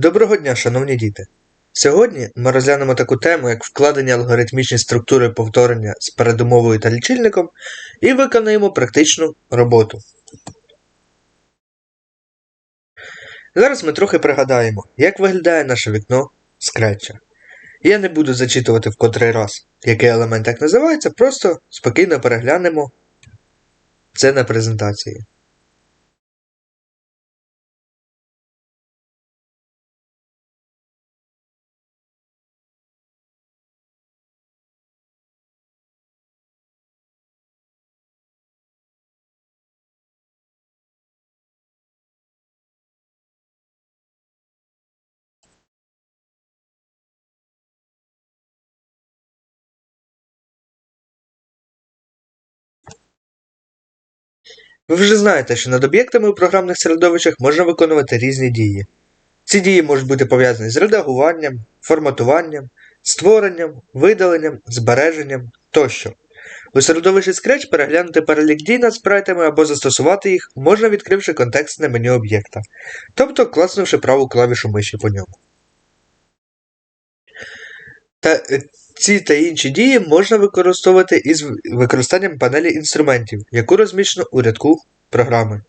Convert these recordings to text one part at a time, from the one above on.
Доброго дня, шановні діти! Сьогодні ми розглянемо таку тему, як вкладення алгоритмічні структури повторення з передумовою та лічильником і виконаємо практичну роботу. Зараз ми трохи пригадаємо, як виглядає наше вікно скретча. Я не буду зачитувати в котрий раз, який елемент як називається, просто спокійно переглянемо це на презентації. Ви вже знаєте, що над об'єктами у програмних середовищах можна виконувати різні дії. Ці дії можуть бути пов'язані з редагуванням, форматуванням, створенням, видаленням, збереженням тощо. У середовищі Scratch переглянути перелік дій над спрайтами або застосувати їх можна відкривши контекстне меню об'єкта, тобто класнувши праву клавішу миші по ньому. Та е, ці та інші дії можна використовувати із використанням панелі інструментів, яку розміщено у рядку програми.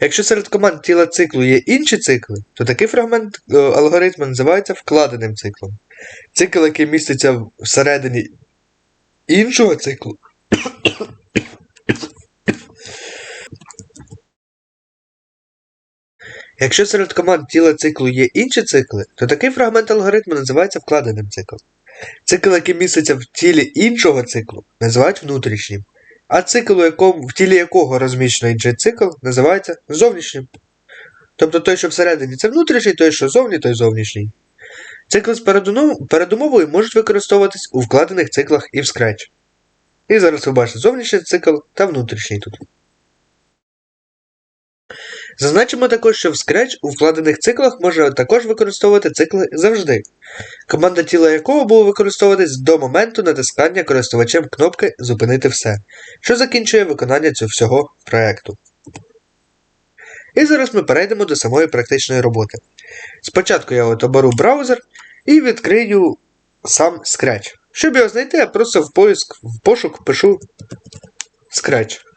Якщо серед команд тіла циклу є інші цикли, то такий фрагмент е, алгоритму називається вкладеним циклом. Цикл, який міститься всередині іншого циклу. Якщо серед команд тіла циклу є інші цикли, то такий фрагмент алгоритму називається вкладеним циклом. Цикл, який міститься в тілі іншого циклу, називають внутрішнім, а цикл, якому, в тілі якого розміщено інший цикл, називається зовнішнім. Тобто той, що всередині це внутрішній, той, що зовні, той зовнішній. Цикли з передумовою можуть використовуватись у вкладених циклах і в Scratch. І зараз ви бачите зовнішній цикл та внутрішній тут. Зазначимо також, що в Scratch у вкладених циклах можна також використовувати цикли завжди, команда тіла якого буде використовуватись до моменту натискання користувачем кнопки Зупинити все, що закінчує виконання цього всього проєкту. І зараз ми перейдемо до самої практичної роботи. Спочатку я от оберу браузер і відкрию сам Scratch. Щоб його знайти, я просто в поиск, в пошук пишу Scratch.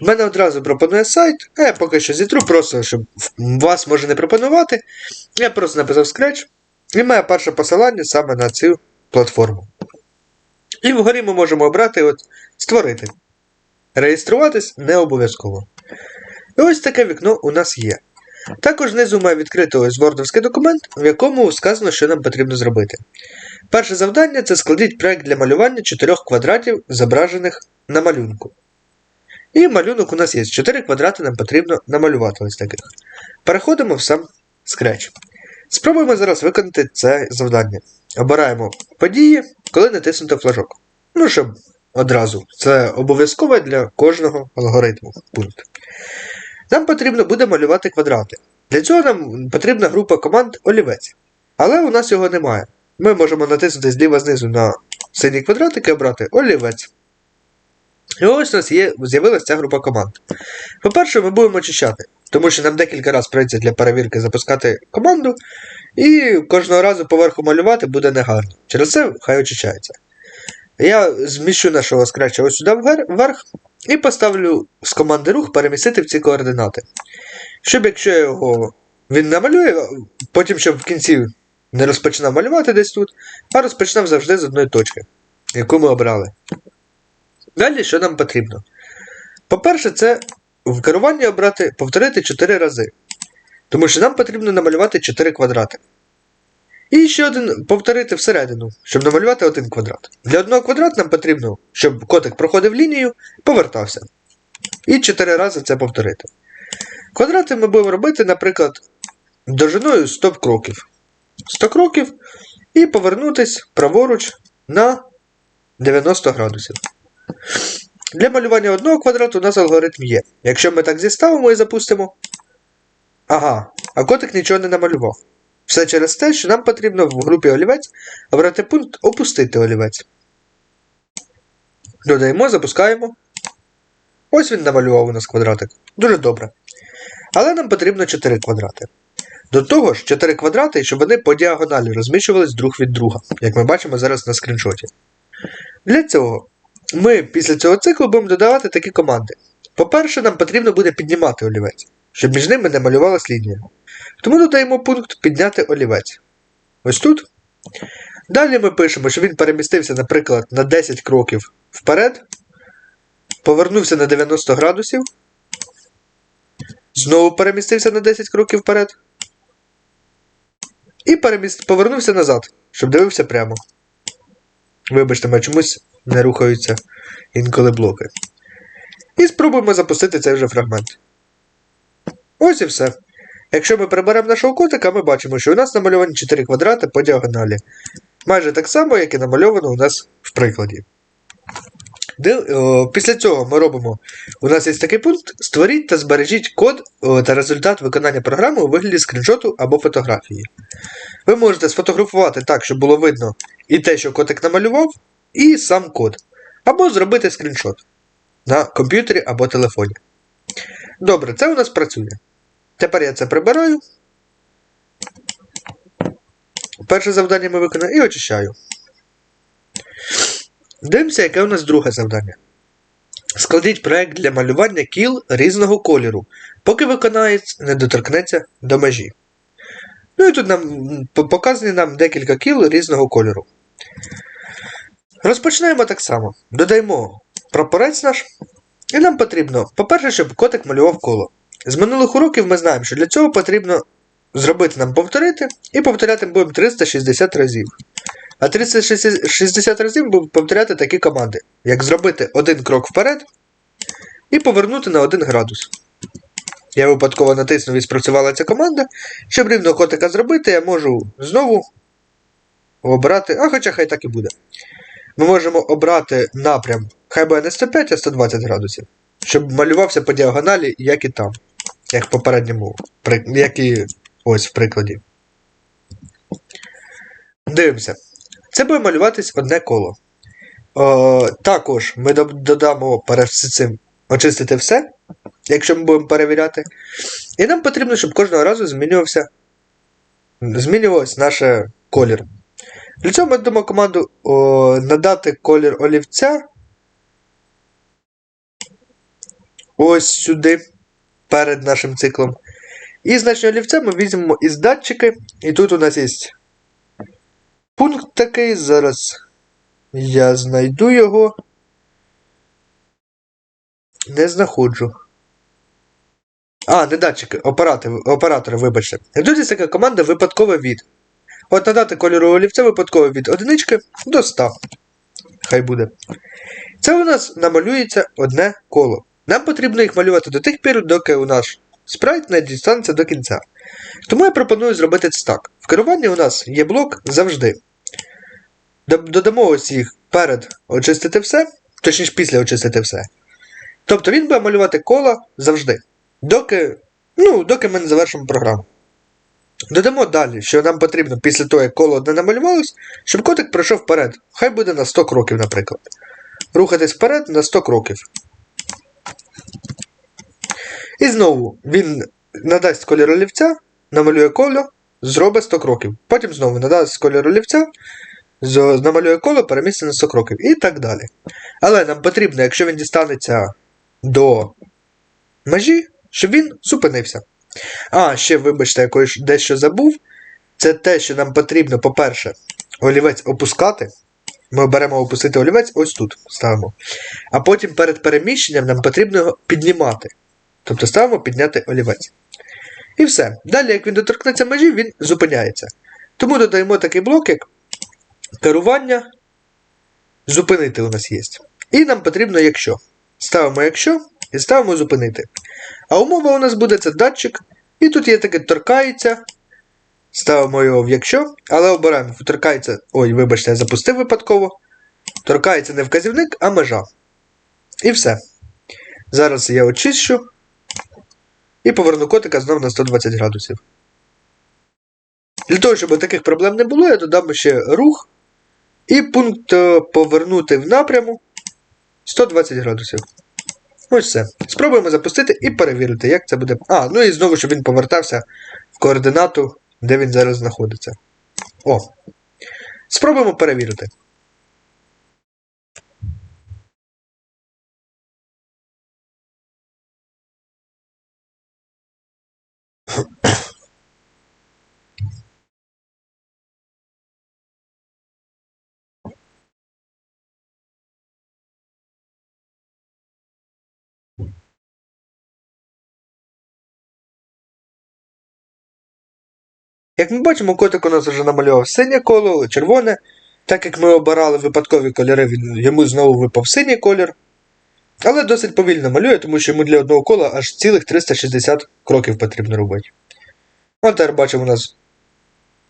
В мене одразу пропонує сайт, а я поки що зітру, просто щоб вас може не пропонувати. Я просто написав Scratch. І моє перше посилання саме на цю платформу. І вгорі ми можемо обрати от Створити. Реєструватись не обов'язково. І ось таке вікно у нас є. Також знизу має відкрити ось вордовський документ, в якому сказано, що нам потрібно зробити. Перше завдання це складіть проект для малювання чотирьох квадратів, зображених на малюнку. І малюнок у нас є. 4 квадрати нам потрібно намалювати ось таких. Переходимо в сам Scratch. Спробуємо зараз виконати це завдання. Обираємо події, коли натиснути флажок. Ну, щоб одразу. Це обов'язково для кожного алгоритму пункт. Нам потрібно буде малювати квадрати. Для цього нам потрібна група команд олівець. Але у нас його немає. Ми можемо натиснути зліва знизу на синій квадратик і обрати олівець. І ось у нас є, з'явилася ця група команд. По-перше, ми будемо очищати, тому що нам декілька разів прийдеться для перевірки запускати команду, і кожного разу поверху малювати буде негарно. Через це хай очищається. Я зміщу нашого скрача ось сюди вверх і поставлю з команди рух перемістити в ці координати. Щоб якщо його він намалює, потім щоб в кінці не розпочинав малювати десь тут, а розпочинав завжди з одної точки, яку ми обрали. Далі, що нам потрібно? По-перше, це в керуванні обрати повторити 4 рази. Тому що нам потрібно намалювати 4 квадрати. І ще один повторити всередину, щоб намалювати один квадрат. Для одного квадрата нам потрібно, щоб котик проходив лінію повертався. І 4 рази це повторити. Квадрати ми будемо робити, наприклад, довжиною 100 кроків. 100 кроків і повернутись праворуч на 90 градусів. Для малювання одного квадрату у нас алгоритм є. Якщо ми так зіставимо і запустимо. Ага, а котик нічого не намалював. Все через те, що нам потрібно в групі олівець обрати пункт Опустити олівець. Додаємо, запускаємо. Ось він намалював у нас квадратик. Дуже добре. Але нам потрібно 4 квадрати. До того ж, 4 квадрати, щоб вони по діагоналі розміщувались друг від друга, як ми бачимо зараз на скріншоті. Для цього ми після цього циклу будемо додавати такі команди. По-перше, нам потрібно буде піднімати олівець, щоб між ними не малювалась лінія. Тому додаємо пункт підняти олівець. Ось тут. Далі ми пишемо, що він перемістився, наприклад, на 10 кроків вперед, повернувся на 90 градусів, знову перемістився на 10 кроків вперед. І переміст... повернувся назад, щоб дивився прямо. Вибачте, мене чомусь не рухаються інколи блоки. І спробуємо запустити цей вже фрагмент. Ось і все. Якщо ми приберемо нашого котика, ми бачимо, що у нас намальовані 4 квадрати по діагоналі. Майже так само, як і намальовано у нас в прикладі. Після цього ми робимо. У нас є такий пункт: створіть та збережіть код та результат виконання програми у вигляді скріншоту або фотографії. Ви можете сфотографувати так, щоб було видно і те, що котик намалював, і сам код. Або зробити скріншот на комп'ютері або телефоні. Добре, це у нас працює. Тепер я це прибираю. Перше завдання ми виконали і очищаю. Дивимося, яке у нас друге завдання. Складіть проект для малювання кіл різного кольору, поки виконавець не доторкнеться до межі. Ну і тут нам показані нам декілька кіл різного кольору. Розпочинаємо так само. Додаємо прапорець наш. І нам потрібно, по-перше, щоб котик малював коло. З минулих уроків ми знаємо, що для цього потрібно зробити нам повторити, і повторяти будемо 360 разів. А 360 разів будемо повторяти такі команди, як зробити один крок вперед і повернути на 1 градус. Я випадково натиснув і спрацювала ця команда. Щоб рівно котика зробити, я можу знову обрати, а хоча хай так і буде. Ми можемо обрати напрям, хай буде не 105, а 120 градусів, щоб малювався по діагоналі, як і там, як в попередньому, як і ось в прикладі. Дивимося. Це буде малюватись одне коло. О, також ми додамо перед цим очистити все, якщо ми будемо перевіряти. І нам потрібно, щоб кожного разу змінювався, змінювався наш колір. Для цього ми додамо команду о, надати колір олівця. Ось сюди, перед нашим циклом. І значення олівця ми візьмемо із датчики. І тут у нас є пункт такий. Зараз я знайду його. Не знаходжу. А, не датчики, оператори, оператори, вибачте. Тут є така команда випадковий від. От надати кольору олівця випадково від одинички до 100. Хай буде. Це у нас намалюється одне коло. Нам потрібно їх малювати до тих пір, доки у наш спрайт не дістанеться до кінця. Тому я пропоную зробити це так. В керуванні у нас є блок завжди. Додамо ось їх перед очистити все, точніше після очистити все. Тобто він буде малювати кола завжди. Доки, ну, доки ми не завершимо програму. Додамо далі, що нам потрібно після того, як коло одне намалювалось, щоб котик пройшов вперед. Хай буде на 100 кроків, наприклад. Рухатись вперед на 100 кроків. І знову він надасть колір олівця, намалює коло, зробить 100 кроків. Потім знову надасть колір олівця, намалює коло, перемістить на 100 кроків. І так далі. Але нам потрібно, якщо він дістанеться до межі, щоб він зупинився. А, ще, вибачте, я кое- дещо забув. Це те, що нам потрібно, по-перше, олівець опускати. Ми беремо опустити олівець, ось тут ставимо. А потім перед переміщенням нам потрібно його піднімати. Тобто ставимо підняти олівець. І все. Далі, як він доторкнеться межі, він зупиняється. Тому додаємо такий блок, як керування. Зупинити у нас є. І нам потрібно якщо. Ставимо якщо і ставимо зупинити. А умова у нас буде це датчик. І тут є таке торкається. Ставимо його в якщо, але обираємо торкається. Ой, вибачте, я запустив випадково. Торкається не вказівник, а межа. І все. Зараз я очищу. І поверну котика знову на 120 градусів. Для того, щоб таких проблем не було, я додам ще рух. І пункт е, повернути в напряму 120 градусів. Ось все. Спробуємо запустити і перевірити, як це буде. А, ну і знову, щоб він повертався в координату, де він зараз знаходиться. О. Спробуємо перевірити. Як ми бачимо, котик у нас вже намалював синє коло, червоне. Так як ми обирали випадкові кольори, він, йому знову випав синій колір. Але досить повільно малює, тому що йому для одного кола аж цілих 360 кроків потрібно робити. От тепер бачимо у нас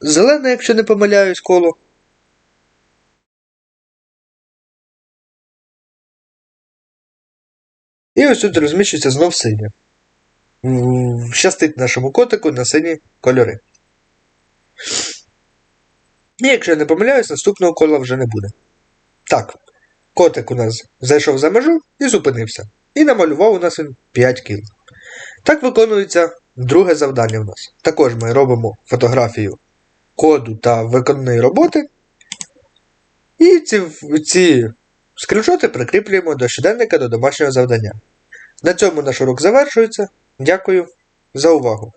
зелене, якщо не помиляюсь, коло. І ось тут розміщується знов синє. Щастить нашому котику на сині кольори. І якщо я не помиляюсь, наступного кола вже не буде. Так, котик у нас зайшов за межу і зупинився. І намалював у нас він 5 кіл. Так виконується друге завдання у нас. Також ми робимо фотографію коду та виконаної роботи. І ці, ці скріншоти прикріплюємо до щоденника до домашнього завдання. На цьому наш урок завершується. Дякую за увагу!